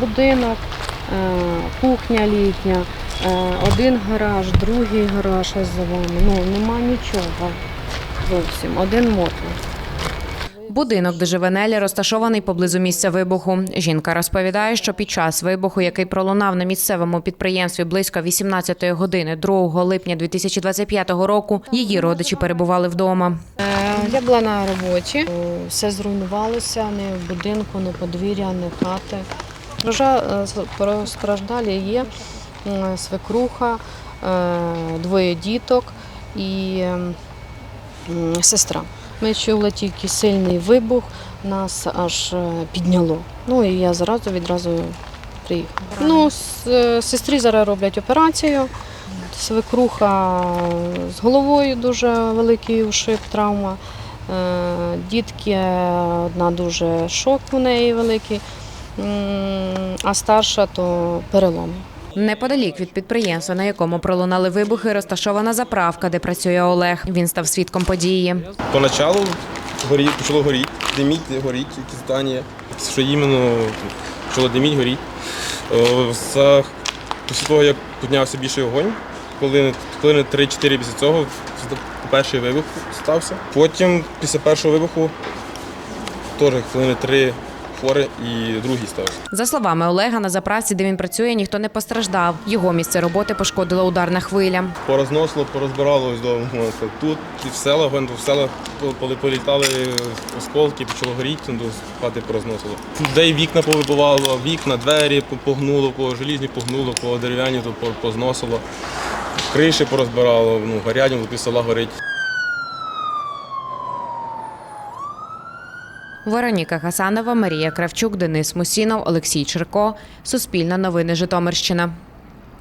будинок, е, кухня літня, е, один гараж, другий гараж ось за вами. Ну, нема нічого зовсім, один мотор. Будинок, де живе Нелі, розташований поблизу місця вибуху. Жінка розповідає, що під час вибуху, який пролунав на місцевому підприємстві близько 18 години 2 липня 2025 року, її родичі перебували вдома. Е, Я була на роботі, все зруйнувалося, ні в будинку, ні подвір'я, ні хати. Е, Постраждалі є свекруха, е, двоє діток і сестра. Ми чули тільки сильний вибух, нас аж е, підняло. Ну і я зразу відразу приїхала. Ну, е, сестрі зараз роблять операцію. Свекруха з головою дуже великий ушиб, травма. Е, Дітки одна дуже шок у неї великий, а старша то переломи. Неподалік від підприємства, на якому пролунали вибухи, розташована заправка, де працює Олег. Він став свідком події. Поначалу горі, почало горіти, диміть, горіть, якісь здання, що іменно почало диміть, горіть. За, після того, як піднявся більший огонь, хвилини, хвилини 3-4 після цього перший вибух стався. Потім після першого вибуху теж хвилини 3 фори і другий стався. За словами Олега, на заправці, де він працює, ніхто не постраждав. Його місце роботи пошкодила ударна хвиля. Порозносило, порозбирало ось до тут, і в села, в села коли політали осколки, почало горіти, до хати порозносило. Людей вікна повибивало, вікна, двері погнуло, кого желізні погнуло, кого дерев'яні то позносило. Криші порозбирало, ну, горять, пів села горить. Вероніка Хасанова, Марія Кравчук, Денис Мусінов, Олексій Черко. Суспільна новини Житомирщина.